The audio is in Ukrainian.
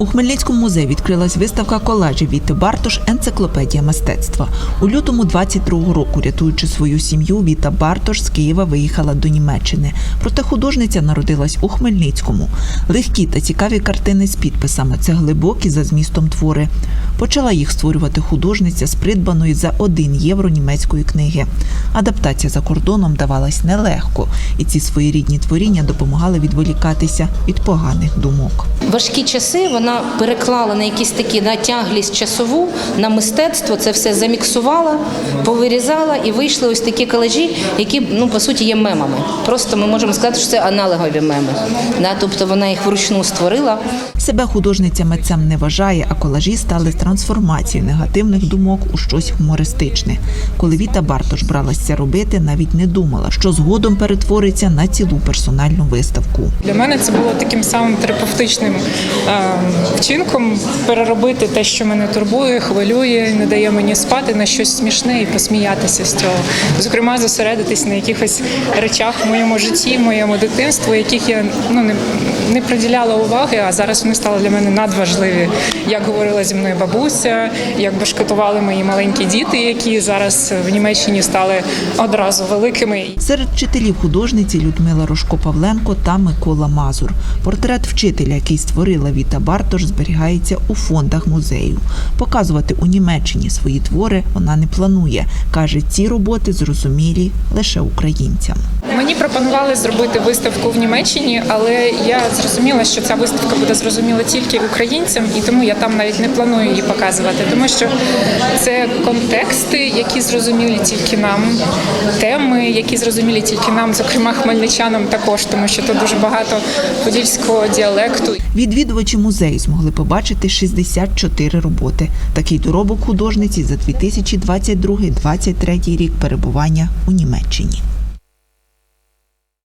У Хмельницькому музеї відкрилась виставка колажів Віти Бартош Енциклопедія мистецтва. У лютому 22-го року, рятуючи свою сім'ю, Віта Бартош з Києва виїхала до Німеччини. Проте художниця народилась у Хмельницькому. Легкі та цікаві картини з підписами це глибокі за змістом твори. Почала їх створювати художниця з придбаної за 1 євро німецької книги. Адаптація за кордоном давалась нелегко, і ці своєрідні творіння допомагали відволікатися від поганих думок. важкі часи вона переклала на якісь такі натяглість часову на мистецтво. Це все заміксувала, повирізала і вийшли ось такі колажі, які ну по суті є мемами. Просто ми можемо сказати, що це аналогові меми. Да? Тобто вона їх вручну створила. Себе художниця митцем не вважає, а колажі стали трансформацією негативних думок у щось гумористичне. Коли Віта Бартош бралася робити, навіть не думала, що згодом перетвориться на цілу персональну виставку. Для мене це було таким самим терапевтичним е, вчинком переробити те, що мене турбує, хвилює, не дає мені спати на щось смішне і посміятися з цього. Зокрема, зосередитись на якихось речах в моєму житті, в моєму дитинстві, яких я ну не, не приділяла уваги, а зараз вони стали для мене надважливі. Як говорила зі мною бабуся, як башкетували мої маленькі діти, які зараз в Німеччині стали одразу великими. Серед вчителів художниці Людмила Рожко Павленко та Микола Мазур. Портрет вчителя, який створила Віта Бартош, зберігається у фондах музею. Показувати у Німеччині свої твори вона не планує. каже, ці роботи зрозумілі лише українцям. Мені пропонували зробити виставку в Німеччині, але я зрозуміла, що ця виставка буде зрозуміла тільки українцям, і тому я там навіть не планую її показувати, тому що це контексти, які зрозумілі тільки нам, теми, які зрозумілі тільки нам, зокрема хмельничанам також, тому що тут дуже багато подільського діалекту. Відвідувачі музею змогли побачити 64 роботи. Такий доробок художниці за 2022-2023 рік перебування у Німеччині.